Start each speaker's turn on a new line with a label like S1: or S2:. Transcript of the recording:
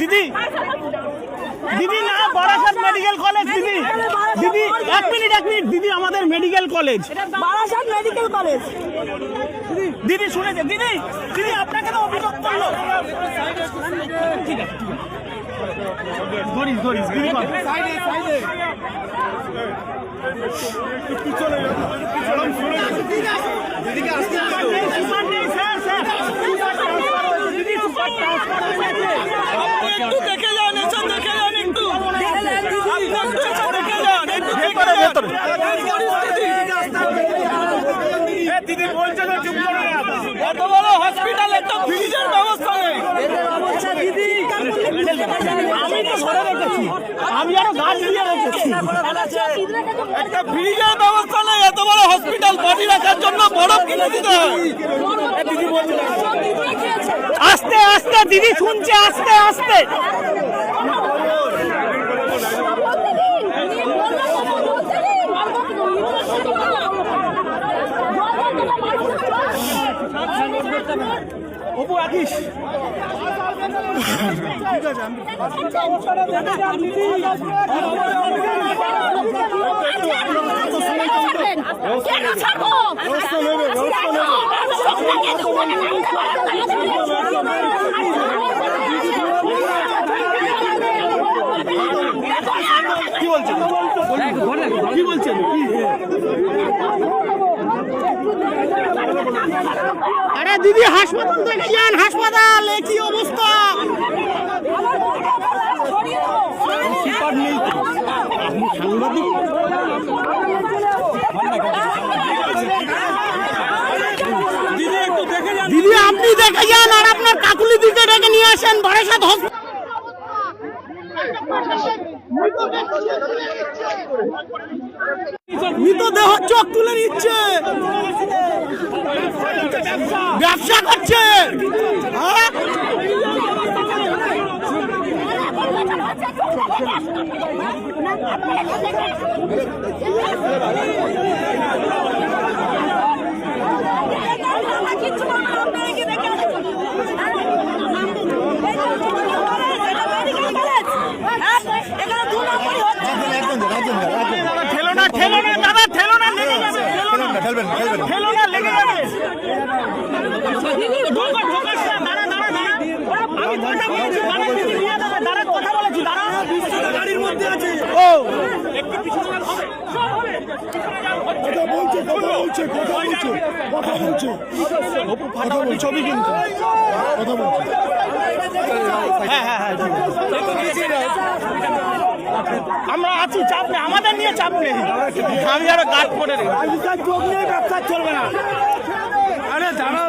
S1: দিদি দিদি না বারাসাত মেডিকেল কলেজ দিদি। দিদি এক মিনিট এক মিনিট দিদি আমাদের medical college.
S2: Barasat medical college.
S1: দিদি শুনেছে দিদি দিদি আপনাকে তো অভিযোগ করল। ঠিক আছে। সুপার নেই, স্যার, স্যার। দিদি, সুপার ট্রান্সফার হয়ে গেছে। একটু দেখে যান, এসব দেখে যান একটু। আপনি এসব দেখে যান, একটু এ, দিদি বলছে তো চুপ করে এত বড় হসপিটালে তো ফ্রিজের ব্যবস্থা নেই। আমি তো সরে রেখেছি। আমি আরও গাছ দিয়ে রেখেছি। একটা ফ্রিজের ব্যবস্থা নেই এত বড় হসপিটাল বডি রাখার জন্য বরফ কিনে দিতে হয়। দিদি বলছে। আস্তে আস্তে দিদি শুনছে আস্তে আস্তে। অপু রাখিস
S2: কেন ছাড়বো
S1: কি বলছেন কি বলছেন কি আরে দিদি, হাসপাতাল থেকে যান, হাসপাতাল কি অবস্থা? দিদি, আপনি দেখে যান, আর আপনার কাকুলি দিকে ডেকে নিয়ে আসেন বারাসাত হসপিটাল মৃতদেহ চোখ তুলে নিচ্ছে। ব্যবসা করছে হ্যাঁ? ঠেলো না ঠেলো না দাদা ঠেলো না লেগে যাবে ঠেলো না লেগে যাবে। ঢোকো, ঢোকো, দাঁড়া, দাঁড়া, দাঁড়া। আমি কথা বলেছি, দাঁড়া, কথা বলেছি, দাঁড়া। ও, একটু পিছনে যাও, হবে, সব হবে। পিছনে যাও, হচ্ছে।
S3: কথা বলছে কথা বলছে কথা বলছে কথা বলছে।
S1: অপু ফাটাফাটি ছবি কিন্তু
S3: কথা বলছে।
S1: হ্যাঁ হ্যাঁ হ্যাঁ। ঠিক আছে। আমরা আছি, চাপ নেই, আমাদের নিয়ে চাপ নেই। আমি আরও গাছ করে
S3: ব্যবসা চলবে না আরে দাঁড়াও